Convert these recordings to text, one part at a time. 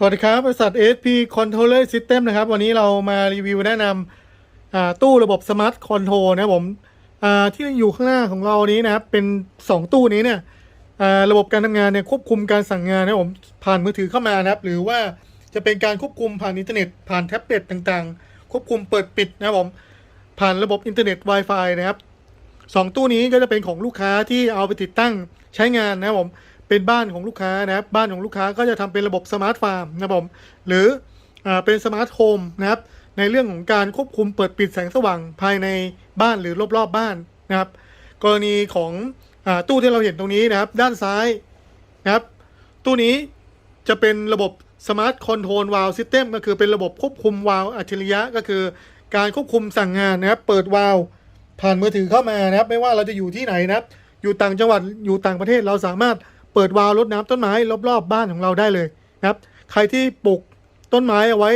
สวัสดีครับ บริษัท SP Controller System นะครับ วันนี้เรามารีวิวแนะนำตู้ระบบ Smart Control นะครับผมที่อยู่ข้างหน้าของเรานี้นะครับ เป็น 2 ตู้นี้เนี่ยระบบการทำงานเนี่ยควบคุมการสั่งงานนะครับผมผ่านมือถือเข้ามานะครับ หรือว่าจะเป็นการควบคุมผ่านอินเทอร์เน็ต ผ่านแท็บเล็ตต่างๆ ควบคุมเปิดปิดนะครับผมผ่านระบบอินเทอร์เน็ต Wi-Fi นะครับสองตู้นี้ก็จะเป็นของลูกค้าที่เอาไปติดตั้งใช้งานนะครับผม เป็นบ้านของลูกค้านะครับ บ้านของลูกค้าก็จะทำเป็นระบบสมาร์ทฟาร์มนะครับผมหรืออเป็นสมาร์ทโฮมนะครับ ในเรื่องของการควบคุมเปิดปิดแสงสว่างภายในบ้านหรือรอบๆบบ้านนะครับ กรณีของอตู้ที่เราเห็นตรงนี้นะครับ ด้านซ้ายนะครับ ตู้นี้จะเป็นระบบสมาร์ทคอนโทรลวาล์วซิสเต็มก็คือเป็นระบบควบคุมวาล์วอัจฉริยะก็คือการควบคุมสั่งงานนะครับ เปิดวาล์วผ่านมือถือเข้ามานะครับ ไม่ว่าเราจะอยู่ที่ไหนนะครับ อยู่ต่างจังหวัดอยู่ต่างประเทศเราสามารถ ปิดวาล์วรดน้ำต้นไม้รอบๆบ้านของเราได้เลยนะครับ ใครที่ปลูกต้นไม้เอาไว้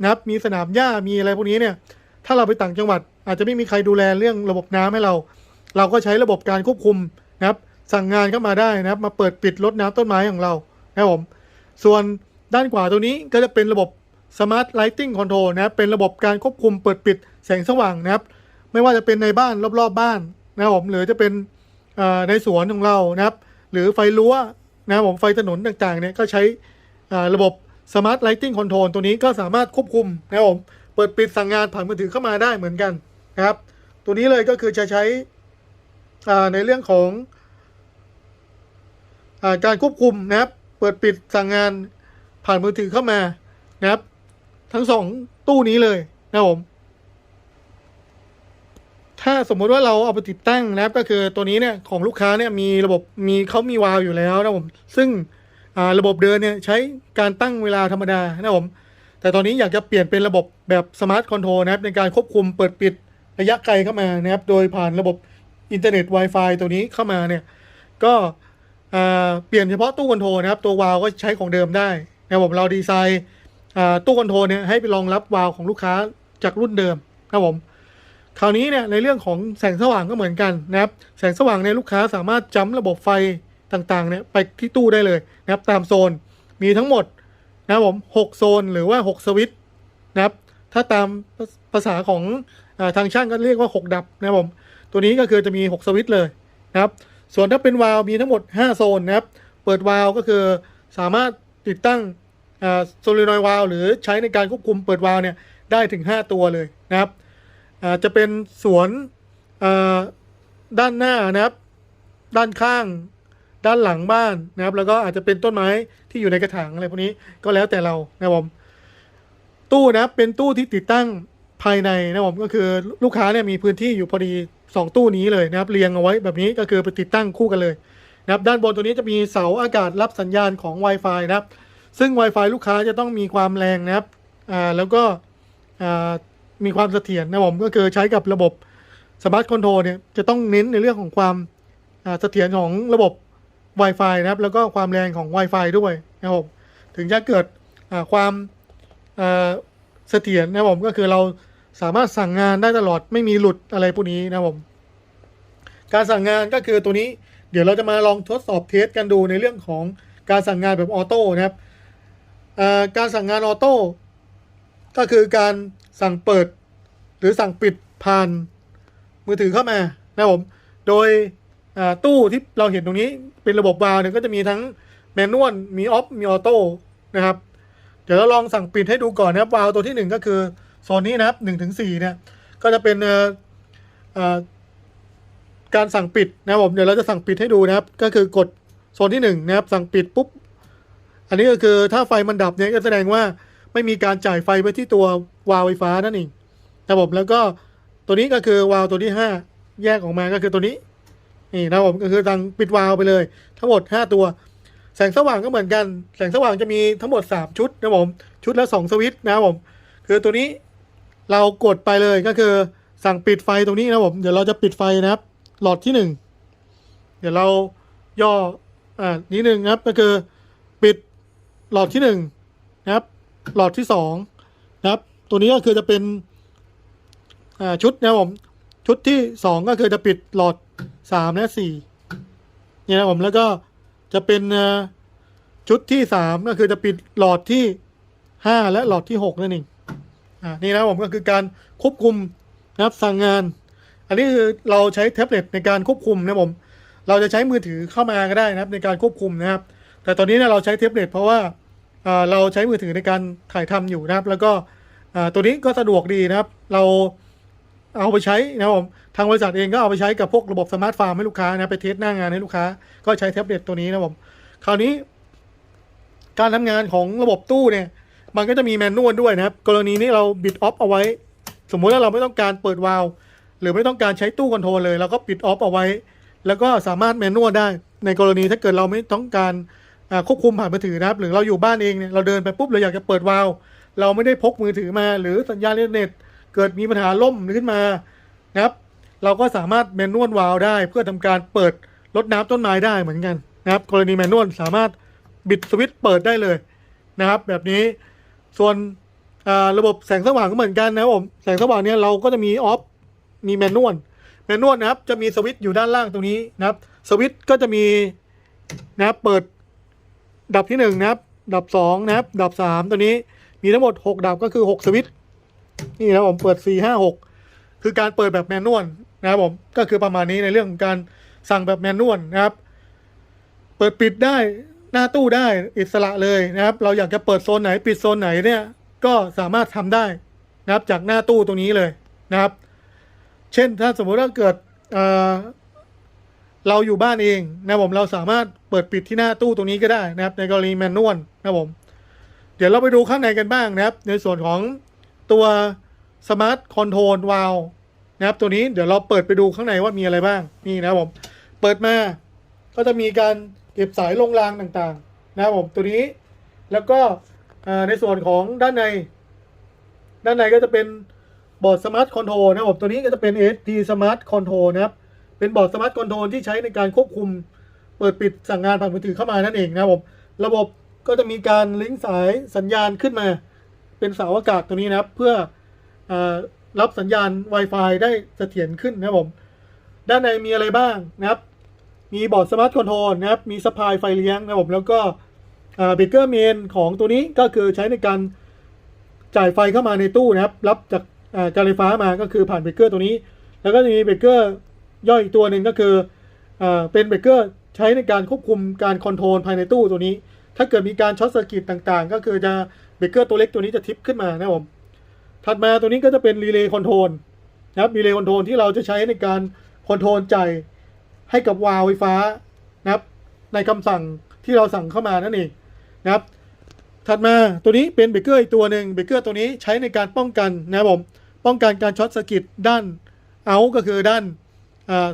นะครับ มีสนามหญ้ามีอะไรพวกนี้เนี่ย ถ้าเราไปต่างจังหวัด อาจจะไม่มีใครดูแลเรื่องระบบน้ำให้เรา เราก็ใช้ระบบการควบคุมนะครับ สั่งงานเข้ามาได้นะครับ มาเปิดปิดรดน้ำต้นไม้ของเรานะครับผม ส่วนด้านขวาตัวนี้ก็จะเป็นระบบ Smart Lighting Control นะครับเป็นระบบการควบคุมเปิดปิดแสงสว่างนะครับ ไม่ว่าจะเป็นในบ้านรอบๆบบ้านนะครับผมหรือจะเป็นในสวนของเรานะครับ หรือไฟรั้วนะครับผมไฟถนนต่างๆเนี่ยก็ใช้ระบบ Smart Lighting Control ตัวนี้ก็สามารถควบคุมนะครับผมเปิดปิดสั่งงานผ่านมือถือเข้ามาได้เหมือนกันนะครับ ตัวนี้เลยก็คือจะใช้ในเรื่องของอการควบคุมนะครับ เปิดปิดสั่งงานผ่านมือถือเข้ามานะครับ ทั้งสองตู้นี้เลยนะครับผม ถ้าสมมุติว่าเราเอาไปติดตั้งนะครับก็คือตัวนี้เนี่ยของลูกค้าเนี่ยมีระบบมีเขามีวาล์วอยู่แล้วนะครับผมซึ่งระบบเดินเนี่ยใช้การตั้งเวลาธรรมดานะครับผมแต่ตอนนี้อยากจะเปลี่ยนเป็นระบบแบบสมาร์ทคอนโทรลนะครับในการควบคุมเปิดปิดระยะไกลเข้ามานะครับโดยผ่านระบบอินเทอร์เน็ต Wi-Fi ตัวนี้เข้ามาเนี่ยก็เปลี่ยนเฉพาะตู้คอนโทรลนะครับตัววาล์วก็ใช้ของเดิมได้นะครับผมเราดีไซน์ตู้คอนโทรลเนี่ยให้ไปรองรับวาล์วของลูกค้าจากรุ่นเดิมนะครับผม คราวนี้เนี่ยในเรื่องของแสงสว่างก็เหมือนกันนะครับ แสงสว่างในยลูกค้าสามารถจำระบบไฟต่างๆเนี่ยไปที่ตู้ได้เลยนะครับตามโซนมีทั้งหมดนะครับผมหกโซนหรือว่า 6 สวิตช์นะครับ ถ้าตามภาษาของอทางช่างก็เรียกว่า 6 ดับนะครับผมตัวนี้ก็คือจะมี 6 สวิตช์เลยนะครับ ส่วนถ้าเป็นวาล์วมีทั้งหมด 5 โซนนะครับ เปิดวาล์วก็คือสามารถติดตั้งโซลินอยวาล์วหรือใช้ในการควบคุมเปิดวาล์วเนี่ยได้ถึง 5 ตัวเลยนะครับ จะเป็นสวนด้านหน้านะครับ ด้านข้าง ด้านหลังบ้านนะครับ แล้วก็อาจจะเป็นต้นไม้ที่อยู่ในกระถางอะไรพวกนี้ก็แล้วแต่เรานะครับผมตู้นะครับเป็นตู้ที่ติดตั้งภายในนะครับผมก็คือลูกค้าเนี่ยมีพื้นที่อยู่พอดีสองตู้นี้เลยนะครับเรียงเอาไว้แบบนี้ก็คือไปติดตั้งคู่กันเลยนะครับด้านบนตัวนี้จะมีเสาอากาศรับสัญญาณของ Wi-Fi นะครับ ซึ่ง Wi-Fi ลูกค้าจะต้องมีความแรงนะครับอ่าแล้วก็อ่า มีความเสถียรนะผมก็คือใช้กับระบบสมาร์ทคอนโทรลเนี่ยจะต้องเน้นในเรื่องของความเสถียรของระบบ Wi-Fi นะครับ แล้วก็ความแรงของ Wi-Fi ด้วยนะครับผมถึงจะเกิดความเสถียรนะครับผมก็คือเราสามารถสั่งงานได้ตลอดไม่มีหลุดอะไรพวกนี้นะครับผม การสั่งงานก็คือตัวนี้เดี๋ยวเราจะมาลองทดสอบเทสกันดูในเรื่องของการสั่งงานแบบออโต้นะครับการสั่งงานออโต้ก็คือการ สั่งเปิด หรือสั่งปิดผ่านมือถือเข้ามานะครับผม โดยตู้ที่เราเห็นตรงนี้เป็นระบบวาล์วเนี่ยก็จะมีทั้งแมนนวลมีออฟมีออโต้นะครับ เดี๋ยวเราลองสั่งปิดให้ดูก่อนนะครับวาล์วตัวที่หนึ่งก็คือโซนนี้นะครับหนึ่งถึงสี่เนี่ยก็จะเป็นการสั่งปิดนะครับผมเดี๋ยวเราจะสั่งปิดให้ดูนะครับ ก็คือกดโซนที่หนึ่งนะครับสั่งปิดปุ๊บ อันนี้ก็คือถ้าไฟมันดับเนี่ยก็แสดงว่า ไม่มีการจ่ายไฟไปที่ตัววาล์วไฟฟ้านั่นเองนะครับผมแล้วก็ตัวนี้ก็คือวาล์วตัวที่ 5 แยกออกมาก็คือตัวนี้นี่นะครับผมก็คือสั่งปิดวาล์วไปเลย ทั้งหมด 5 ตัว แสงสว่างก็เหมือนกัน แสงสว่างจะมีทั้งหมด 3 ชุดนะครับผมชุดละ2สวิตช์นะครับผมคือตัวนี้เรากดไปเลยก็คือสั่งปิดไฟตรงนี้นะครับผมเดี๋ยวเราจะปิดไฟนะครับ หลอดที่หนึ่งเดี๋ยวเราย่ออ่านิดนึงนะครับก็คือปิดหลอดที่หนึ่งนะครับ หลอดที่สองนะครับ ตัวนี้ก็คือจะเป็นชุดนะผมชุดที่สองก็คือจะปิดหลอดสามและสี่เนี่ยนะผมแล้วก็จะเป็นชุดที่สามก็คือจะปิดหลอดที่ห้าและหลอดที่หกนั่นเองอ่านี่นะผมก็คือการควบคุมนะครับสั่งงาน อันนี้คือเราใช้แท็บเล็ตในการควบคุมนะผมเราจะใช้มือถือเข้ามาก็ได้นะครับ ในการควบคุมนะครับ แต่ตอนนี้เนี่ยเราใช้แท็บเล็ตเพราะว่า เราใช้มือถือในการถ่ายทำอยู่นะครับ แล้วก็ตัวนี้ก็สะดวกดีนะครับ เราเอาไปใช้นะครับผมทางบริษัทเองก็เอาไปใช้กับพวกระบบสมาร์ทฟาร์มให้ลูกค้านะไปเทสหน้างานให้ลูกค้า ก็ใช้แท็บเล็ตตัวนี้นะครับผมคราวนี้ การทำงานของระบบตู้เนี่ย มันก็จะมีแมนนวลด้วยนะครับ กรณีนี้เราบิดออฟเอาไว้ สมมุติว่าเราไม่ต้องการเปิดวาล์วหรือไม่ต้องการใช้ตู้คอนโทรลเลยเราก็ปิดออฟเอาไว้ แล้วก็สามารถแมนนวลได้ ในกรณีถ้าเกิดเราไม่ต้องการ ควบคุมผ่านมือถือนะครับ หรือเราอยู่บ้านเองเนี่ยเราเดินไปปุ๊บเราอยากจะเปิดวาล์วเราไม่ได้พกมือถือมา หรือสัญญาณอินเทอร์เน็ต เกิดมีปัญหาล่มขึ้นมานะครับ เราก็สามารถแมนนวลวาล์วได้ เพื่อทำการเปิดรดน้ำต้นไม้ได้เหมือนกันนะครับ กรณีแมนนวลสามารถบิดสวิตช์เปิดได้เลยนะครับ แบบนี้ส่วนระบบแสงสว่างก็เหมือนกันนะครับผมแสงสว่างเนี่ยเราก็จะมีออฟมีแมนนวลแมนนวลนะครับจะมีสวิตช์อยู่ด้านล่างตรงนี้นะครับ สวิตช์ก็จะมีนะครับเปิด ดับที่หนึ่งนะครับ ดับสองนะครับ ดับสามตัวนี้มีทั้งหมดหกดับก็คือหกสวิตช์นี่นะผมเปิดสี่ห้าหกคือการเปิดแบบแมนนวลนะครับผมก็คือประมาณนี้ในเรื่องการสั่งแบบแมนนวลนะครับ เปิดปิดได้หน้าตู้ได้อิสระเลยนะครับ เราอยากจะเปิดโซนไหนปิดโซนไหนเนี่ยก็สามารถทำได้นะครับจากหน้าตู้ตรงนี้เลยนะครับ เช่นถ้าสมมติว่าเกิด เราอยู่บ้านเองนะผมเราสามารถเปิดปิดที่หน้าตู้ตรงนี้ก็ได้นะครับในกรณีแมนนวลนะผมเดี๋ยวเราไปดูข้างในกันบ้างนะครับ ในส่วนของตัวสมาร์ทคอนโทรลวาลนะครับตัวนี้เดี๋ยวเราเปิดไปดูข้างในว่ามีอะไรบ้างนี่นะผมเปิดมาก็จะมีการเก็บสายลงรางต่างๆ นะครับผมตัวนี้แล้วก็ในส่วนของด้านใน ด้านในก็จะเป็นบอร์ดสมาร์ทคอนโทรลนะครับผมตัวนี้ก็จะเป็น SP Smart Control นะครับ เป็นบอร์ดสมาร์ทคอนโทรลที่ใช้ในการควบคุมเปิดปิดสั่งงานผ่านมือถือเข้ามานั่นเองนะครับผมระบบก็จะมีการลิงก์สายสัญญาณขึ้นมา เป็นเสาอากาศตัวนี้นะครับ เพื่ออรับสัญญาณ Wi-Fi ได้เสถียรขึ้นนะครับผมด้านในมีอะไรบ้างนะครับ มีบอร์ดสมาร์ทคอนโทรลนะครับ มีสปายไฟเลี้ยงนะครับผมแล้วก็เบเกอร์เมนของตัวนี้ก็คือใช้ในการจ่ายไฟเข้ามาในตู้นะครับ รับจากการไฟฟ้ามาก็คือผ่านเบรกเกอร์ตัวนี้ แล้วก็จะมีเบรกเกอร์ ย่อยอีกตัวหนึ่งก็คืออเป็นเบรกเกอร์ใช้ในการควบคุมการคอนโทรลภายในตู้ตัวนี้ ถ้าเกิดมีการช็อตเซอร์กิตต่างๆ ก็คือจะเบรกเกอร์ตัวเล็กตัวนี้จะทิปขึ้นมานะครับผมถัดมาตัวนี้ก็จะเป็นรีเลย์คอนโทรลนะครับรีเลย์คอนโทรลที่เราจะใช้ในการคอนโทรลใจให้กับวาล์วไฟฟ้านะครับในคำสั่งที่เราสั่งเข้ามานั่นเองนะครับ ถัดมาตัวนี้เป็นเบรกเกอร์อีกตัวหนึ่งเบรกเกอร์ตัวนี้ใช้ในการป้องกันนะครับผมป้องกันการช็อตสกิตด้านเอาก็คือด้าน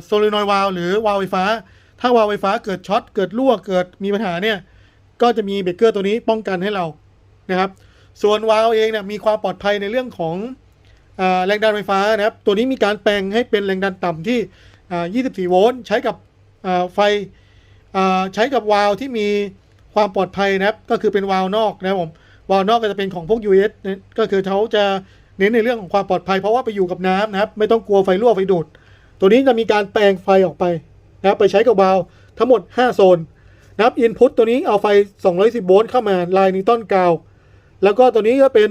โซลินอยวาลหรือวาลไฟฟ้า ถ้าวาลไฟฟ้าเกิดช็อตเกิดรั่วเกิดมีปัญหาเนี่ยก็จะมีเบรกเกอร์ตัวนี้ป้องกันให้เรานะครับ ส่วนวาลเองเนี่ยมีความปลอดภัยในเรื่องของอแรงดันไฟฟ้านะครับ ตัวนี้มีการแปลงให้เป็นแรงดันต่ำที่อ่า24 โวลต์ใช้กับไฟใช้กับวาลที่มีความปลอดภัยนะครับ ก็คือเป็นวาลนอกนะครับผมวาลนอกก็จะเป็นของพวก US นะก็คือเขาจะเน้นในเรื่องของความปลอดภัยเพราะว่าไปอยู่กับน้ำนะครับ ไม่ต้องกลัวไฟรั่วไฟดูด ตัวนี้จะมีการแปลงไฟออกไปนะครับไปใช้กับวาล์วทั้งหมด 5 โซนนะครับอินพุตตัวนี้เอาไฟ 210 โวลต์เข้ามาลายนิวตันกาวแล้วก็ตัวนี้ก็เป็น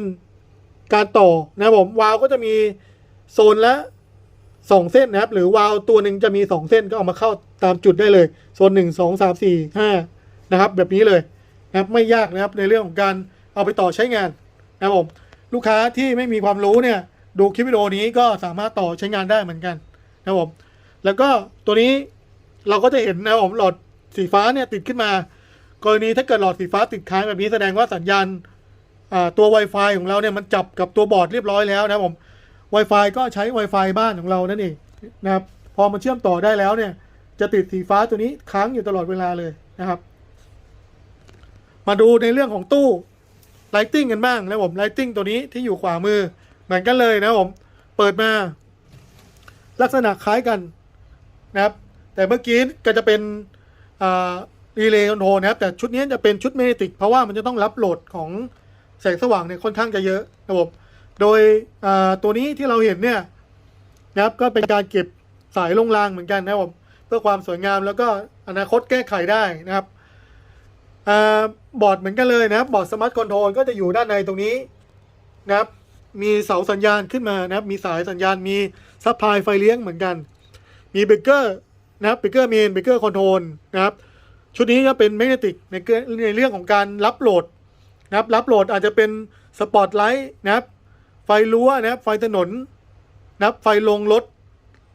การต่อนะครับผมวาล์วก็จะมีโซนละ 2 เส้นนะครับ หรือวาล์วตัวหนึ่งจะมี 2 เส้นก็เอามาเข้าตามจุดได้เลย โซน 1 2 3 4 5 นะครับ แบบนี้เลยนะครับไม่ยากนะครับในเรื่องของการเอาไปต่อใช้งานนะครับผมลูกค้าที่ไม่มีความรู้เนี่ยดูคลิปวิดีโอนี้ก็สามารถต่อใช้งานได้เหมือนกัน นะผม แล้วก็ตัวนี้เราก็จะเห็นนะครับผมหลอดสีฟ้าเนี่ยติดขึ้นมา กรณีถ้าเกิดหลอดสีฟ้าติดค้างแบบนี้แสดงว่าสัญญาณตัว Wi-Fi ของเราเนี่ยมันจับกับตัวบอร์ดเรียบร้อยแล้วนะครับผม Wi-Fi ก็ใช้ Wi-Fi บ้านของเรานั่นเองนะครับ พอมันเชื่อมต่อได้แล้วเนี่ย จะติดสีฟ้าตัวนี้ค้างอยู่ตลอดเวลาเลยนะครับ มาดูในเรื่องของตู้ Lighting กันบ้างนะครับผม Lighting ตัวนี้ที่อยู่ขวามือ เหมือนกันเลยนะครับผม เปิดมา ลักษณะคล้ายกันนะครับ แต่เมื่อกี้ก็จะเป็นรีเลย์คอนโทรนะครับ แต่ชุดนี้จะเป็นชุดเมติก เพราะว่ามันจะต้องรับโหลดของแสงสว่างเนี่ยค่อนข้างจะเยอะนะครับผมโดยตัวนี้ที่เราเห็นเนี่ยนะครับก็เป็นการเก็บสายลงรางเหมือนกันนะครับผมเพื่อความสวยงามแล้วก็อนาคตแก้ไขได้นะครับอบอร์ดเหมือนกันเลยนะครับบอร์ดสมาร์ทคอนโทรลก็จะอยู่ด้านในตรงนี้นะครับ มีเสาสัญญาณขึ้นมานะครับ มีสายสัญญาณมีซัพพลายไฟเลี้ยงเหมือนกัน มีเบรกเกอร์นะครับเบรกเกอร์เมนเบรกเกอร์คอนโทรลนะครับ ชุดนี้ก็เป็นแมกเนติกในเรื่องในเรื่องของการรับโหลดนะครับ รับโหลดอาจจะเป็นสปอตไลท์นะครับ ไฟรั้วนะครับ ไฟถนนนะครับ ไฟลงรถ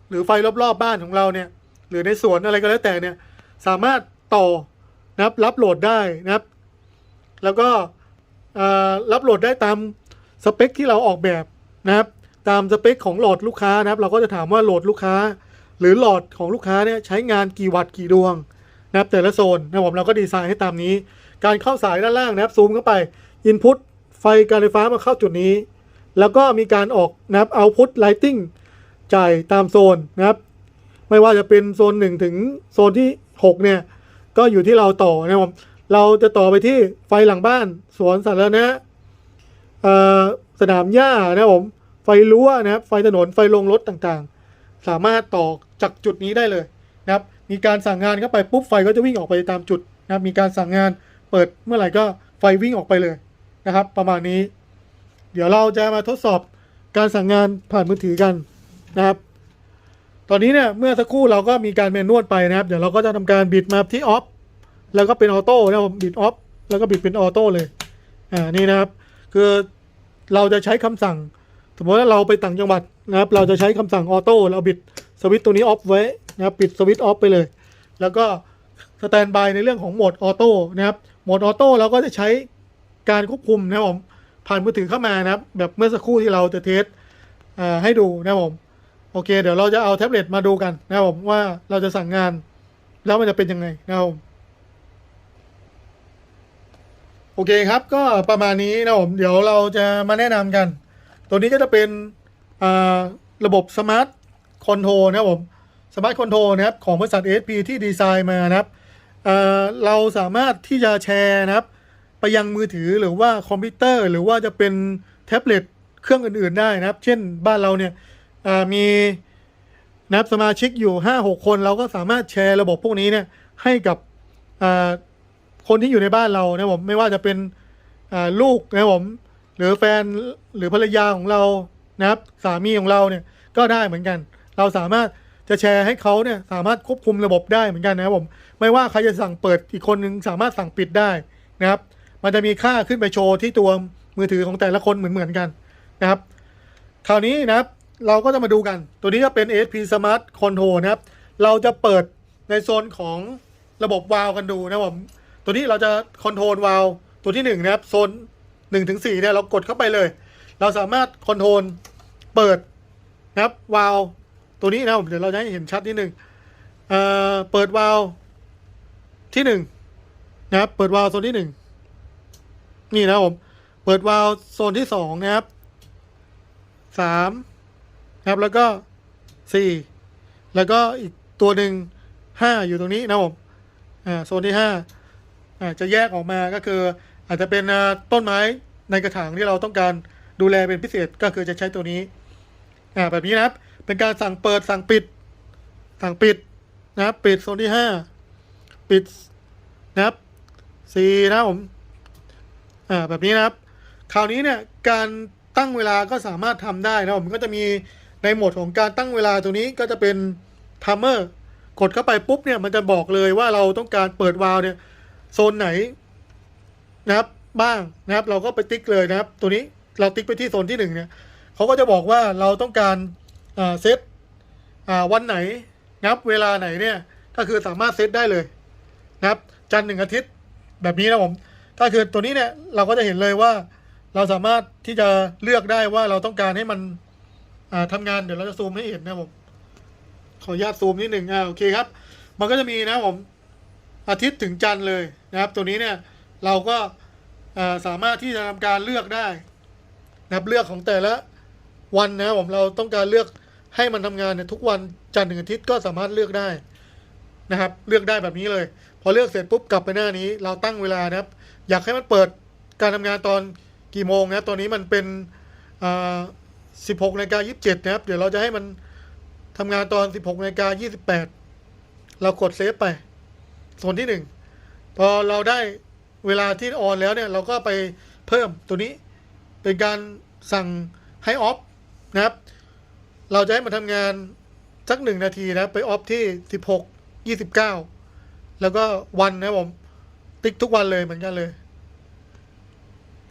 หรือไฟรอบๆบบ้านของเราเนี่ย หรือในสวนอะไรก็แล้วแต่เนี่ย สามารถต่อนะครับ รับโหลดได้นะครับ แล้วก็รับโหลดได้ตาม สเปคที่เราออกแบบนะครับ ตามสเปคของโหลดลูกค้านะครับ เราก็จะถามว่าโหลดลูกค้า หรือโหลดของลูกค้าเนี่ยใช้งานกี่วัตต์กี่ดวงนะครับแต่ละโซนนะครับผมเราก็ดีไซน์ให้ตามนี้ การเข้าสายด้านล่างนะครับซูมเข้าไป Input ไฟการไฟฟ้ามาเข้าจุดนี้ แล้วก็มีการออกนะครับ Output Lighting จ่ายตามโซนนะครับ ไม่ว่าจะเป็นโซน 1 ถึงโซนที่ 6 เนี่ย ก็อยู่ที่เราต่อนะครับเราจะต่อไปที่ไฟหลังบ้าน สวนสาธารณะ สนามหญ้านะครับผม ไฟรั้วนะครับ ไฟถนนไฟลงรถต่างๆ สามารถต่อจากจุดนี้ได้เลยนะครับ มีการสั่งงานเข้าไปปุ๊บไฟก็จะวิ่งออกไปตามจุดนะครับ มีการสั่งงานเปิดเมื่อไหร่ก็ไฟวิ่งออกไปเลยนะครับ ประมาณนี้ เดี๋ยวเราจะมาทดสอบการสั่งงานผ่านมือถือกันนะครับ ตอนนี้เนี่ยเมื่อสักครู่เราก็มีการเมนนวดไปนะครับ เดี๋ยวเราก็จะทำการบิดมาที่ออฟแล้วก็เป็นออโต้นะครับผมบิดออฟแล้วก็บิดเป็นออโต้เลย อ่า นี่นะครับ คือ เราจะใช้คำสั่ง สมมติว่าเราไปต่างจังหวัดนะครับ เราจะใช้คำสั่งออโต้เราบิดสวิตตัวนี้ออฟไว้นะครับปิดสวิตออฟไปเลย แล้วก็สแตนบายในเรื่องของโหมดออโต้นะครับโหมดออโต้เราก็จะใช้การควบคุมนะครับผมผ่านมือถือเข้ามานะครับ แบบเมื่อสักครู่ที่เราจะเทสอ่าให้ดูนะครับผมโอเค เดี๋ยวเราจะเอาแท็บเล็ตมาดูกันนะครับผมว่าเราจะสั่งงานแล้วมันจะเป็นยังไงนะครับผม โอเคครับก็ประมาณนี้นะผมเดี๋ยวเราจะมาแนะนำกัน ตัวนี้ก็จะเป็นระบบสมาร์ทคอนโทรนะครับผมสมาร์ทคอนโทรนะครับของบริษัท SP ที่ดีไซน์มานะครับเเราสามารถที่จะแชร์นะครับ ไปยังมือถือหรือว่าคอมพิวเตอร์ หรือว่าจะเป็นแท็บเล็ตเครื่องอื่นๆได้นะครับ เช่นบ้านเราเนี่ยมีนะครับสมาชิกอยู่ห้าหกคน เราก็สามารถแชร์ระบบพวกนี้เนี่ยให้กับ คนที่อยู่ในบ้านเรานะผมไม่ว่าจะเป็นลูกนะผมหรือแฟนหรือภรรยาของเรานะครับ สามีของเราเนี่ยก็ได้เหมือนกัน เราสามารถจะแชร์ให้เขาเนี่ยสามารถควบคุมระบบได้เหมือนกันนะครับผมไม่ว่าใครจะสั่งเปิดอีกคนนึงสามารถสั่งปิดได้นะครับ มันจะมีค่าขึ้นไปโชว์ที่ตัวมือถือของแต่ละคนเหมือนเหมือนกันนะครับ คราวนี้นะครับเราก็จะมาดูกัน ตัวนี้ก็เป็น ASP Smart Control นะครับ เราจะเปิดในโซนของระบบวาล์วกันดูนะผม ตัวนี้เราจะคอนโทรลวาลตัวที่หนึ่งนะครับโซนหนึ่งถึงสี่เนี่ยเรากดเข้าไปเลย เราสามารถคอนโทรลเปิดนะครับวาลตัวนี้นะผมเดี๋ยวเราจะให้เห็นชัดนิดหนึ่งเอ่อเปิดวาลที่หนึ่งนะครับเปิดวาลโซนที่หนึ่งนี่นะผมเปิดวาลโซนที่สองนะครับสามนะครับแล้วก็สี่แล้วก็อีกตัวหนึ่งห้าอยู่ตรงนี้นะผมอ่าโซนที่ห้า จะแยกออกมาก็คือ อาจจะเป็นต้นไม้ในกระถางที่เราต้องการดูแลเป็นพิเศษก็คือจะใช้ตัวนี้แบบนี้นะครับ เป็นการสั่งเปิดสั่งปิด สั่งปิดนะครับปิดโซนที่ห้าปิดนะครับสี่นะผมอ่าแบบนี้นะครับ คราวนี้เนี่ยการตั้งเวลาก็สามารถทำได้นะผมก็จะมีในโหมดของการตั้งเวลาตัวนี้ก็จะเป็นทัมเมอร์กดเข้าไปปุ๊บเนี่ยมันจะบอกเลยว่าเราต้องการเปิดวาล์วเนี่ย โซนไหนนะครับ บ้างนะครับ เราก็ไปติ๊กเลยนะครับ ตัวนี้เราติ๊กไปที่โซนที่หนึ่งเนี่ยเขาก็จะบอกว่าเราต้องการอ่าเซตอ่าวันไหนนะครับ เวลาไหนเนี่ยก็คือสามารถเซตได้เลยนะครับ จันทร์หนึ่งอาทิตย์แบบนี้นะผมถ้าคือตัวนี้เนี่ยเราก็จะเห็นเลยว่า เราสามารถที่จะเลือกได้ว่าเราต้องการให้มันอ่าทำงานเดี๋ยวเราจะซูมให้เห็นนะผมขออนุญาตซูมนิดหนึ่งอ่าโอเคครับ มันก็จะมีนะผม อาทิตย์ถึงจันทร์เลยนะครับ ตัวนี้เนี่ยเราก็สามารถที่จะทำการเลือกได้นะครับเลือกของแต่ละวันนะครับผมเราต้องการเลือกให้มันทำงานเนี่ยทุกวันจันทร์ถึงอาทิตย์ก็สามารถเลือกได้นะครับ เลือกได้แบบนี้เลย พอเลือกเสร็จปุ๊บกลับไปหน้านี้ เราตั้งเวลานะครับ อยากให้มันเปิดการทำงานตอนกี่โมงนะครับตอนนี้มันเป็นอ่า16นาฬิกา27นะครับ เดี๋ยวเราจะให้มันทำงานตอน16นาฬิกา28เรากดเซฟไป โซนที่1พอเราได้เวลาที่ออนแล้วเนี่ย เราก็ไปเพิ่มตัวนี้เป็นการสั่งให้ออฟนะครับ เราจะให้มันทำงานสักหนึ่งนาทีนะไปออฟที่สิบหกยี่สิบเก้าแล้วก็วันนะผม ติ๊กทุกวันเลยเหมือนกันเลย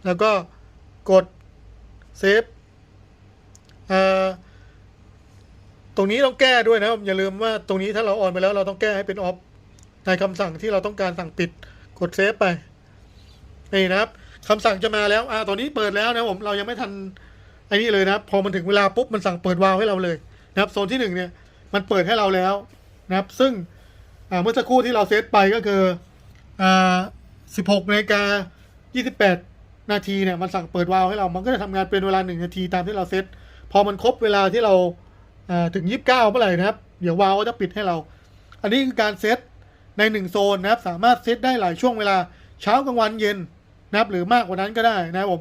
แล้วก็กดเซฟตรงนี้ต้องแก้ด้วยนะอย่าลืมว่าตรงนี้ถ้าเราออนไปแล้วเราต้องแก้ให้เป็นออฟ ในคำสั่งที่เราต้องการสั่งปิดกดเซฟไปนี่นะครับคำสั่งจะมาแล้วอ่าตอนนี้เปิดแล้วนะผมเรายังไม่ทันไอ้นี่เลยนะครับ พอมันถึงเวลาปุ๊บมันสั่งเปิดวาล์วให้เราเลยนะครับโซนที่หนึ่งเนี่ยมันเปิดให้เราแล้วนะครับ ซึ่งอ่าเมื่อสักครู่ที่เราเซตไปก็คืออ่า16นาฬิกา28นาทีเนี่ยมันสั่งเปิดวาล์วให้เรา มันก็จะทำงานเป็นเวลา1นาทีตามที่เราเซตพอมันครบเวลาที่เราอ่าถึง29เมื่อไหร่นะครับ เดี๋ยววาล์วก็จะปิดให้เรา อันนี้คือการเซต ในหนึ่งโซนนะครับสามารถเซตได้หลายช่วงเวลาเช้ากลางวันเย็นนะครับหรือมากกว่านั้นก็ได้นะครับผม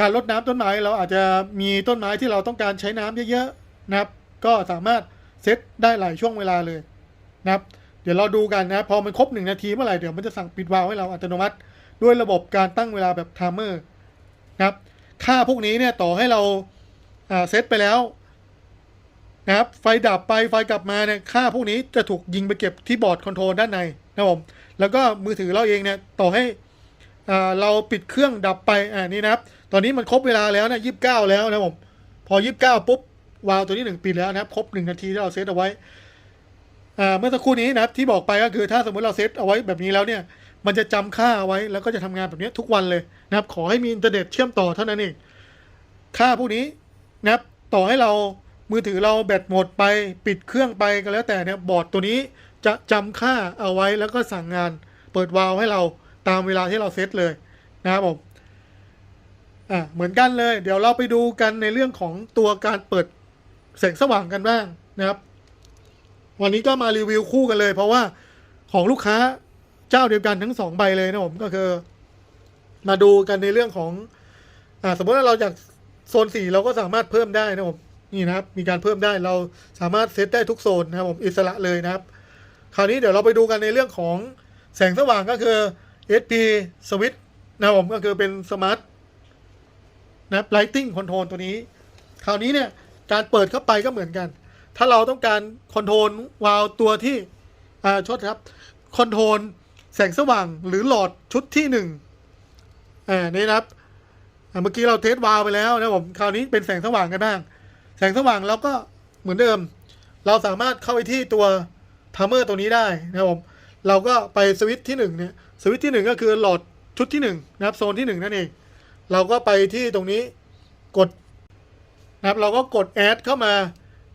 การรดน้ำต้นไม้เราอาจจะมีต้นไม้ที่เราต้องการใช้น้ำเยอะๆนะครับ ก็สามารถเซตได้หลายช่วงเวลาเลยนะครับ เดี๋ยวเราดูกันนะครับพอมันครบหนึ่งนาทีเมื่อไหร่เดี๋ยวมันจะสั่งปิดวาล์วให้เราอัตโนมัติ ด้วยระบบการตั้งเวลาแบบไทม์เมอร์นะครับ ค่าพวกนี้เนี่ยต่อให้เราเซตไปแล้ว นะครับ ไฟดับไปไฟกลับมาเนี่ยค่าพวกนี้จะถูกยิงไปเก็บที่บอร์ดคอนโทรลด้านในนะครับผมแล้วก็มือถือเราเองเนี่ยต่อให้เราปิดเครื่องดับไปอ่านี่นะครับ ตอนนี้มันครบเวลาแล้วนะยี่สิบเก้าแล้วนะครับผมพอยี่สิบเก้าปุ๊บวาล์วตัวที่หนึ่งปิดแล้วนะครับ ครบหนึ่งนาทีที่เราเซตเอาไว้เมื่อสักครู่นี้นะครับที่บอกไปก็คือถ้าสมมติเราเซตเอาไว้แบบนี้แล้วเนี่ย มันจะจำค่าเอาไว้แล้วก็จะทำงานแบบนี้ทุกวันเลยนะครับ ขอให้มีอินเทอร์เน็ตเชื่อมต่อเท่านั้นเองค่าพวกนี้นะครับต่อให้เรา มือถือเราแบตหมดไปปิดเครื่องไปก็แล้วแต่เนี่ยบอร์ดตัวนี้จะจำค่าเอาไว้แล้วก็สั่งงานเปิดวาล์วให้เราตามเวลาที่เราเซตเลยนะครับผมอ่าเหมือนกันเลย เดี๋ยวเราไปดูกันในเรื่องของตัวการเปิดแสงสว่างกันบ้างนะครับ วันนี้ก็มารีวิวคู่กันเลย เพราะว่าของลูกค้าเจ้าเดียวกันทั้งสองใบเลยนะผมก็คือ มาดูกันในเรื่องของอ่าสมมติว่าเราอยากโซนสี่เราก็สามารถเพิ่มได้นะผม นี่นะครับ มีการเพิ่มได้เราสามารถเซตได้ทุกโซนนะครับผมอิสระเลยนะครับ คราวนี้เดี๋ยวเราไปดูกันในเรื่องของแสงสว่างก็คือ SP Switch นะครับผมก็คือเป็นสมาร์ทนะครับ Lighting Control ตัวนี้ คราวนี้เนี่ยการเปิดเข้าไปก็เหมือนกัน ถ้าเราต้องการคอนโทรลวาลตัวที่อ่าโทษครับคอนโทรลแสงสว่างหรือหลอดชุดที่หนึ่งอ่านี่นะครับเมื่อกี้เราเทสวาลไปแล้วนะครับผมคราวนี้เป็นแสงสว่างกันบ้าง แสงสว่างเราก็เหมือนเดิม เราสามารถเข้าไปที่ตัวทามเมอร์ตัวนี้ได้นะครับผมเราก็ไปสวิตช์ที่หนึ่งเนี่ยสวิตช์ที่หนึ่งก็คือหลอดชุดที่หนึ่งนะครับโซนที่หนึ่งนั่นเอง เราก็ไปที่ตรงนี้กดนะครับเราก็กดแอดเข้ามา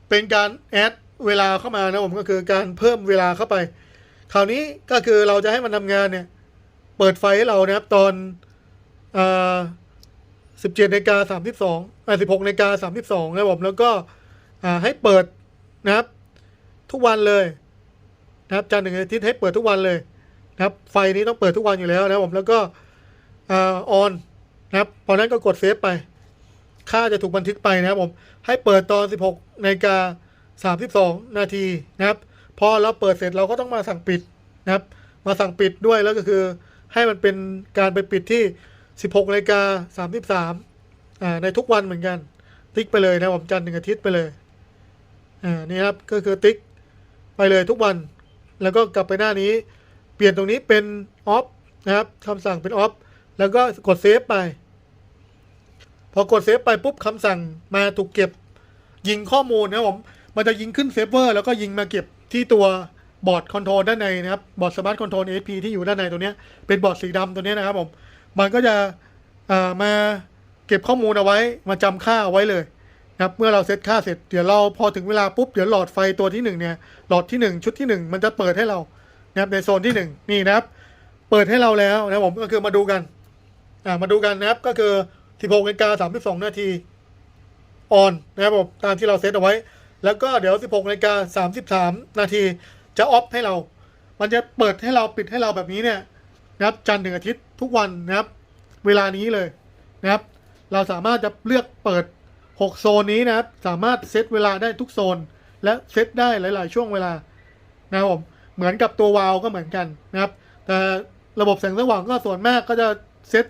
เป็นการแอดเวลาเข้ามานะผมก็คือการเพิ่มเวลาเข้าไป คราวนี้ก็คือเราจะให้มันทำงานเนี่ยเปิดไฟให้เรานะครับตอน สิบเจ็ดนาฬิกาสามสิบสองสิบหกนาฬิกาสามสิบสองนะครับผมแล้วก็ให้เปิดนะครับ ทุกวันเลยนะครับจันทร์ถึงอาทิตย์ให้เปิดทุกวันเลยนะครับ ไฟนี้ต้องเปิดทุกวันอยู่แล้วนะครับผมแล้วก็อ่าออนนะครับพอนั้นก็กดเซฟไป ค่าจะถูกบันทึกไปนะครับผมให้เปิดตอน 16นาฬิกา32 นาทีนะครับ พอเราเปิดเสร็จเราก็ต้องมาสั่งปิดนะครับ มาสั่งปิดด้วยแล้วก็คือให้มันเป็นการไปปิดที่ 16นาฬิกา33อ่าในทุกวันเหมือนกัน ติ๊กไปเลยนะผมจันทร์ถึงอาทิตย์ไปเลยอ่านี่ครับก็คือติ๊กไปเลยทุกวัน แล้วก็กลับไปหน้านี้ เปลี่ยนตรงนี้เป็นออฟนะครับคำสั่งเป็นออฟแล้วก็กดเซฟไป พอกดเซฟไปปุ๊บคำสั่งมาถูกเก็บ ยิงข้อมูลนะครับผมมันจะยิงขึ้นเซฟเวอร์แล้วก็ยิงมาเก็บที่ตัวบอร์ดคอนโทรลด้านในนะครับ บอร์ดสมาร์ทคอนโทรล SP ที่อยู่ด้านในตัวนี้เป็นบอร์ดสีดำตัวนี้นะครับผม มันก็จะมาเก็บข้อมูลเอาไว้ มาจำค่าเอาไว้เลยนะครับเมื่อเราเซตค่าเสร็จเดี๋ยวเราพอถึงเวลาปุ๊บเดี๋ยวหลอดไฟตัวที่หนึ่งเนี่ย หลอดที่หนึ่งชุดที่หนึ่งมันจะเปิดให้เรานะครับในโซนที่หนึ่งนี่นะครับ เปิดให้เราแล้วนะครับผมก็คือมาดูกันอ่ามาดูกันนะครับก็คือ 16นาฬิกา32 นาทีออนนะครับผมตามที่เราเซตเอาไว้ แล้วก็เดี๋ยว 16นาฬิกา33 นาทีจะออฟให้เรา มันจะเปิดให้เราปิดให้เราแบบนี้เนี่ย นะครับจันทร์ถึงอาทิตย์ทุกวันนะครับ เวลานี้เลยนะครับ เราสามารถจะเลือกเปิด 6 โซนนี้นะครับ สามารถเซตเวลาได้ทุกโซน และเซตได้หลาย ๆ ช่วงเวลานะครับผมเหมือนกับตัววาล์วก็เหมือนกันนะครับ แต่ระบบแสงสว่างก็ส่วนมากก็จะเซต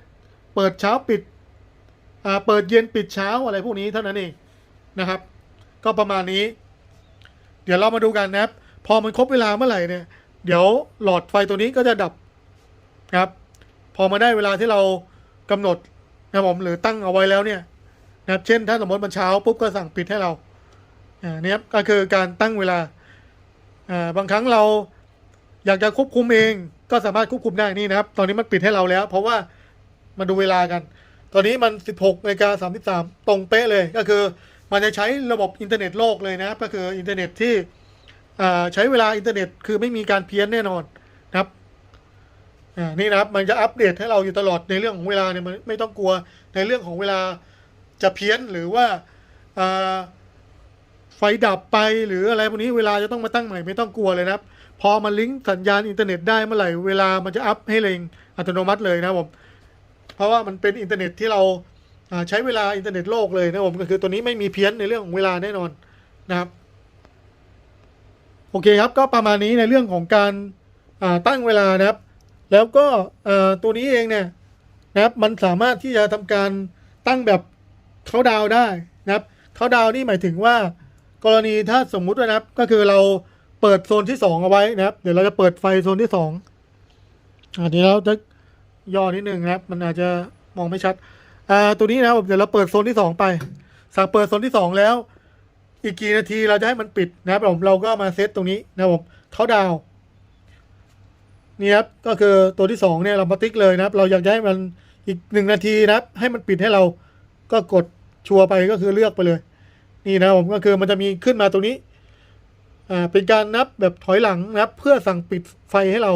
เปิดเช้าปิดอ่าเปิดเย็นปิดเช้าอะไรพวกนี้เท่านั้นเองนะครับ ก็ประมาณนี้ เดี๋ยวเรามาดูกันนะครับ พอมันครบเวลาเมื่อไหร่เนี่ย เดี๋ยวหลอดไฟตัวนี้ก็จะดับ นะครับ พอมาได้เวลาที่เรากำหนดนะผมหรือตั้งเอาไว้แล้วเนี่ยนะครับเช่นถ้าสมมติมันเช้าปุ๊บก็สั่งปิดให้เราอ่าเนี่ยก็คือการตั้งเวลาบางครั้งเราอยากจะควบคุมเองก็สามารถควบคุมได้นี่นะครับ ตอนนี้มันปิดให้เราแล้ว เพราะว่ามาดูเวลากัน ตอนนี้มัน 16นาฬิกา33 ตรงเป๊ะเลยก็คือมันจะใช้ระบบอินเทอร์เน็ตโลกเลยนะครับ ก็คืออินเทอร์เน็ตที่ใช้เวลาอินเทอร์เน็ตคือไม่มีการเพี้ยนแน่นอน นี่นะครับมันจะอัปเดตให้เราอยู่ตลอดในเรื่องของเวลาเนี่ยมันไม่ต้องกลัวในเรื่องของเวลาจะเพี้ยนหรือว่าไฟดับไปหรืออะไรพวกนี้เวลาจะต้องมาตั้งใหม่ไม่ต้องกลัวเลยนะครับ พอมันลิงก์สัญญาณอินเทอร์เน็ตได้เมื่อไหร่เวลามันจะอัพให้เองอัตโนมัติเลยนะครับผมเพราะว่ามันเป็นอินเทอร์เน็ตที่เราใช้เวลาอินเทอร์เน็ตโลกเลยนะผมก็คือตัวนี้ไม่มีเพี้ยนในเรื่องของเวลาแน่นอนนะครับโอเคครับก็ประมาณนี้ในเรื่องของการตั้งเวลานะครับ แล้วก็ตัวนี้เองเนี่ยนะครับมันสามารถที่จะทำการตั้งแบบเขาดาวได้นะครับเขาดาวนี่หมายถึงว่า กรณีถ้าสมมุติว่านะครับก็คือเราเปิดโซนที่สองเอาไว้นะครับ เดี๋ยวเราจะเปิดไฟโซนที่สองอ่าเดี๋ยวเราจะย่อนิดนึงนะครับ มันอาจจะมองไม่ชัดอ่าตัวนี้นะครับเดี๋ยวเราเปิดโซนที่สองไป สั่งเปิดโซนที่สองแล้ว อีกกี่นาทีเราจะให้มันปิดนะครับผมเราก็มาเซตตรงนี้นะครับผมเขาดาว นี่ครับก็คือตัวที่สองเนี่ยเรามาติ๊กเลยนะครับ เราอยากจะให้มันอีกหนึ่งนาทีนะครับ ให้มันปิดให้เราก็กดชัวร์ไปก็คือเลือกไปเลย นี่นะผมก็คือมันจะมีขึ้นมาตรงนี้อ่าเป็นการนับแบบถอยหลังนะครับ เพื่อสั่งปิดไฟให้เรา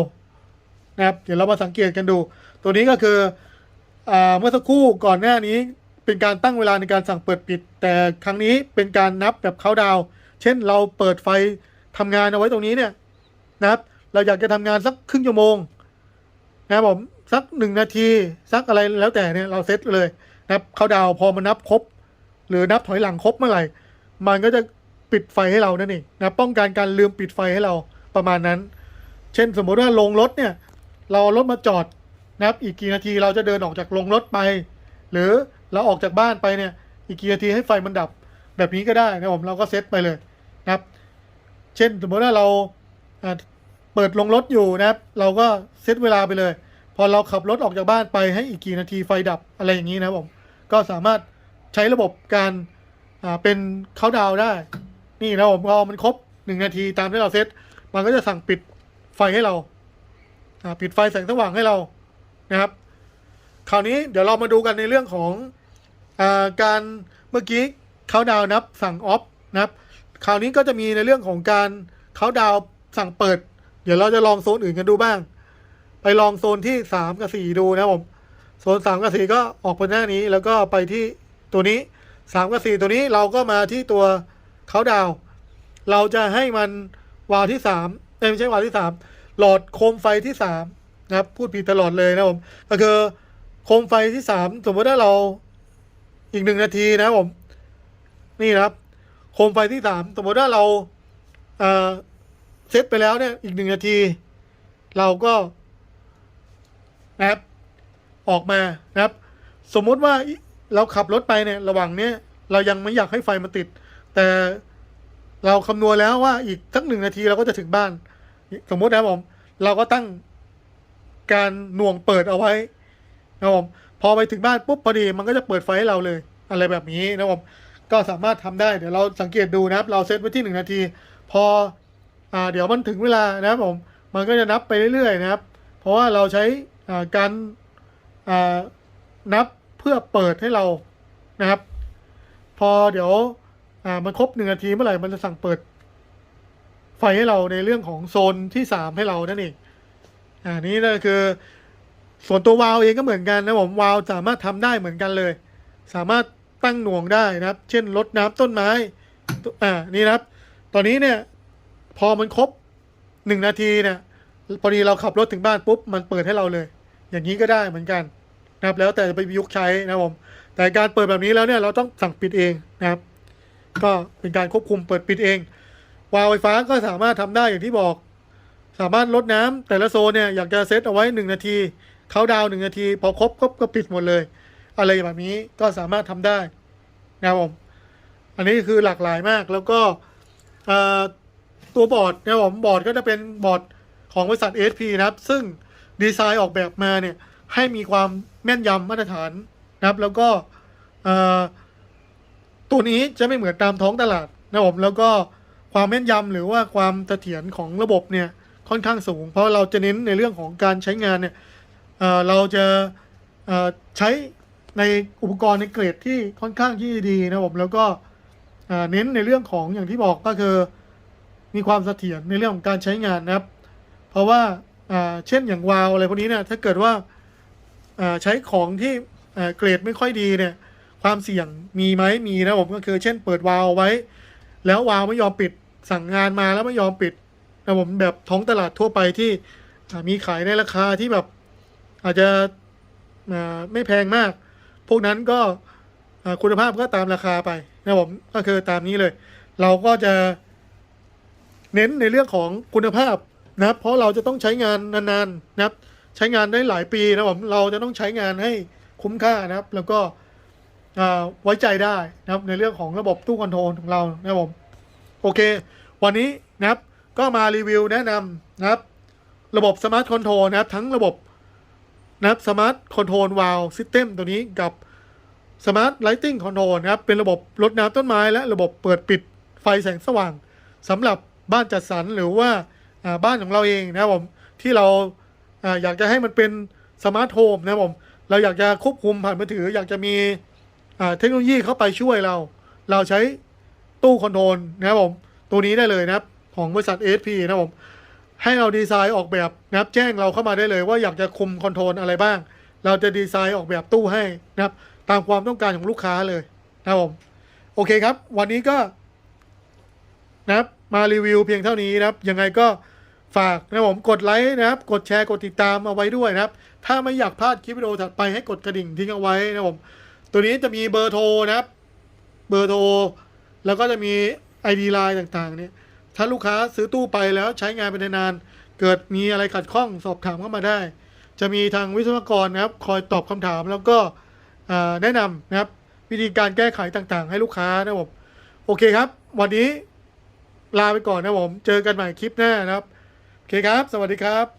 นะครับ เดี๋ยวเรามาสังเกตกันดู ตัวนี้ก็คืออ่าเมื่อสักครู่ก่อนหน้านี้เป็นการตั้งเวลาในการสั่งเปิดปิด แต่ครั้งนี้เป็นการนับแบบเขาดาวเช่นเราเปิดไฟทำงานเอาไว้ตรงนี้เนี่ยนะครับ เราอยากจะทำงานสักครึ่งชั่วโมงนะครับผมสักหนึ่งนาทีสักอะไรแล้วแต่เนี่ยเราเซตเลยนะครับเขาดาวพอมันนับครบ หรือนับถอยหลังครบเมื่อไหร่ มันก็จะปิดไฟให้เรานั่นเองนะป้องกันการลืมปิดไฟให้เราประมาณนั้น เช่นสมมติว่าลงรถเนี่ย เราเอารถมาจอดนะครับอีกกี่นาทีเราจะเดินออกจากลงรถไป หรือเราออกจากบ้านไปเนี่ยอีกกี่นาทีให้ไฟมันดับ แบบนี้ก็ได้นะครับผมเราก็เซตไปเลยนะครับ เช่นสมมติว่าเรา ปิดลงรถอยู่นะครับ เราก็เซตเวลาไปเลย พอเราขับรถออกจากบ้านไปให้อีกกี่นาทีไฟดับอะไรอย่างนี้นะครับผมก็สามารถใช้ระบบการอ่าเป็นเขาดาวได้ นี่นะผมพอมันครบหนึ่งนาทีตามที่เราเซตมันก็จะสั่งปิดไฟให้เราอ่าปิดไฟแสงสว่างให้เรานะครับ คราวนี้เดี๋ยวเรามาดูกันในเรื่องของอาการเมื่อกี้เขาดาวนับสั่งออฟนะครับ คราวนี้ก็จะมีในเรื่องของการเขาดาวสั่งเปิด เดี๋ยวเราจะลองโซนอื่นกันดูบ้าง ไปลองโซนที่สามกับสี่ดูนะผม โซนสามกับสี่ก็ออกไปหน้านี้แล้วก็ไปที่ตัวนี้สามกับสี่ตัวนี้เราก็มาที่ตัวเขาดาว เราจะให้มันวาล์วที่สามเอ้ไม่ใช่วาล์วที่สามหลอดโคมไฟที่สามนะครับ พูดผิดตลอดเลยนะผม ก็คือโคมไฟที่สามสมมติว่าเราอีกหนึ่งนาทีนะผม นี่นะครับ โคมไฟที่สามสมมติว่าเรา เซตไปแล้วเนี่ยอีกหนึ่งนาที เราก็นะครับออกมานะครับ สมมติว่าเราขับรถไปเนี่ยระหว่างเนี้ยเรายังไม่อยากให้ไฟมันติด แต่เราคำนวณแล้วว่าอีกสักหนึ่งนาทีเราก็จะถึงบ้าน สมมตินะครับผมเราก็ตั้งการหน่วงเปิดเอาไว้นะครับผมพอไปถึงบ้านปุ๊บพอดีมันก็จะเปิดไฟให้เราเลย อะไรแบบนี้นะครับผมก็สามารถทำได้เดี๋ยวเราสังเกตดูนะครับ เราเซตไว้ที่หนึ่งนาที พอ อ่าเดี๋ยวมันถึงเวลานะครับผมมันก็จะนับไปเรื่อยๆนะครับ เพราะว่าเราใช้อ่าการอ่านับเพื่อเปิดให้เรานะครับ พอเดี๋ยวอ่ามันครบหนึ่งนาทีเมื่อไหร่มันจะสั่งเปิด ไฟให้เราในเรื่องของโซนที่สามให้เรานั่นเองอ่านี่ก็คือ ส่วนตัววาล์วเองก็เหมือนกันนะผมวาล์วสามารถทำได้เหมือนกันเลย สามารถตั้งหน่วงได้นะครับ เช่นรดน้ำต้นไม้อ่านี่นะครับ ตอนนี้เนี่ย พอมันครบหนึ่งนาทีเนี่ยพอดีเราขับรถถึงบ้านปุ๊บมันเปิดให้เราเลย อย่างนี้ก็ได้เหมือนกันนะครับ แล้วแต่จะไปยุกใช้นะครับผม แต่การเปิดแบบนี้แล้วเนี่ยเราต้องสั่งปิดเองนะครับ ก็เป็นการควบคุมเปิดปิดเอง วาล์วไฟฟ้าก็สามารถทำได้อย่างที่บอก สามารถลดน้ำแต่ละโซนเนี่ยอยากจะเซตเอาไว้หนึ่งนาทีเขาดาวหนึ่งนาที พอครบก็ก็ปิดหมดเลย อะไรแบบนี้ก็สามารถทำได้นะครับผม อันนี้คือหลากหลายมากแล้วก็เอ่อ ตัวบอร์ดนะครับผมบอร์ดก็จะเป็นบอร์ดของบริษัท SP นะครับ ซึ่งดีไซน์ออกแบบมาเนี่ยให้มีความแม่นยำมาตรฐานนะครับ แล้วก็ตัวนี้จะไม่เหมือนตามท้องตลาดนะครับผมแล้วก็ความแม่นยำหรือว่าความเสถียรของระบบเนี่ยค่อนข้างสูง เพราะเราจะเน้นในเรื่องของการใช้งานเนี่ยเเราจะใช้ในอุปกรณ์ในเกรดที่ค่อนข้างที่ดีนะครับผมแล้วก็เน้นในเรื่องของอย่างที่บอกก็คือ มีความเสถียรในเรื่องของการใช้งานนะครับ เพราะว่าเช่นอย่างวาล์วอะไรพวกนี้เนี่ยถ้าเกิดว่าใช้ของที่เกรดไม่ค่อยดีเนี่ยความเสี่ยงมีไหมมีนะผมก็คือ เช่น เปิดวาล์วไว้ แล้ววาล์วไม่ยอมปิดสั่งงานมาแล้วไม่ยอมปิดนะผมแบบท้องตลาดทั่วไปที่มีขายในราคาที่แบบอาจจะไม่แพงมาก พวกนั้นก็คุณภาพก็ตามราคาไปนะผมก็คือตามนี้เลย เราก็จะ เน้นในเรื่องของคุณภาพนะครับ เพราะเราจะต้องใช้งานนานๆนะครับ ใช้งานได้หลายปีนะครับผมเราจะต้องใช้งานให้คุ้มค่านะครับ แล้วก็ไว้ใจได้นะครับในเรื่องของระบบตู้คอนโทรลของเรานะครับผมโอเค วันนี้นะครับก็มารีวิวแนะนำนะครับ ระบบสมาร์ทคอนโทรลนะครับ ทั้งระบบนะครับสมาร์ทคอนโทรลวาลซิสเต็มตัวนี้กับ Smart Lighting Control นะครับ เป็นระบบรดน้ำต้นไม้และระบบเปิดปิดไฟแสงสว่างสำหรับ บ้านจัดสรรหรือว่าบ้านของเราเองนะครับผมที่เราอยากจะให้มันเป็นสมาร์ทโฮมนะครับผมเราอยากจะควบคุมผ่านมือถือ อยากจะมีเทคโนโลยีเข้าไปช่วยเรา เราใช้ตู้คอนโทรลนะครับผมตัวนี้ได้เลยนะครับของบริษัท ASP นะครับผมให้เราดีไซน์ออกแบบนะครับแจ้งเราเข้ามาได้เลย ว่าอยากจะคุมคอนโทรลอะไรบ้าง เราจะดีไซน์ออกแบบตู้ให้นะครับตามความต้องการของลูกค้าเลยนะครับผมโอเคครับ วันนี้ก็นะครับ มารีวิวเพียงเท่านี้นะครับ ยังไงก็ฝากนะครับผมกดไลค์นะครับ กดแชร์กดติดตามเอาไว้ด้วยนะครับ ถ้าไม่อยากพลาดคลิปวิดีโอถัดไปให้กดกระดิ่งทิ้งเอาไว้นะครับผม ตัวนี้จะมีเบอร์โทรนะครับ เบอร์โทร แล้วก็จะมี ID ไลน์ต่างๆ เนี่ย ถ้าลูกค้าซื้อตู้ไปแล้วใช้งานไปนานๆเกิดมีอะไรขัดข้องสอบถามเข้ามาได้ จะมีทางวิศวกรนะครับ คอยตอบคำถามแล้วก็แนะนำนะครับ วิธีการแก้ไขต่างๆ ให้ลูกค้านะครับผมโอเคครับ วันนี้ ลาไปก่อนนะผม เจอกันใหม่คลิปหน้านะครับ โอเคครับ สวัสดีครับ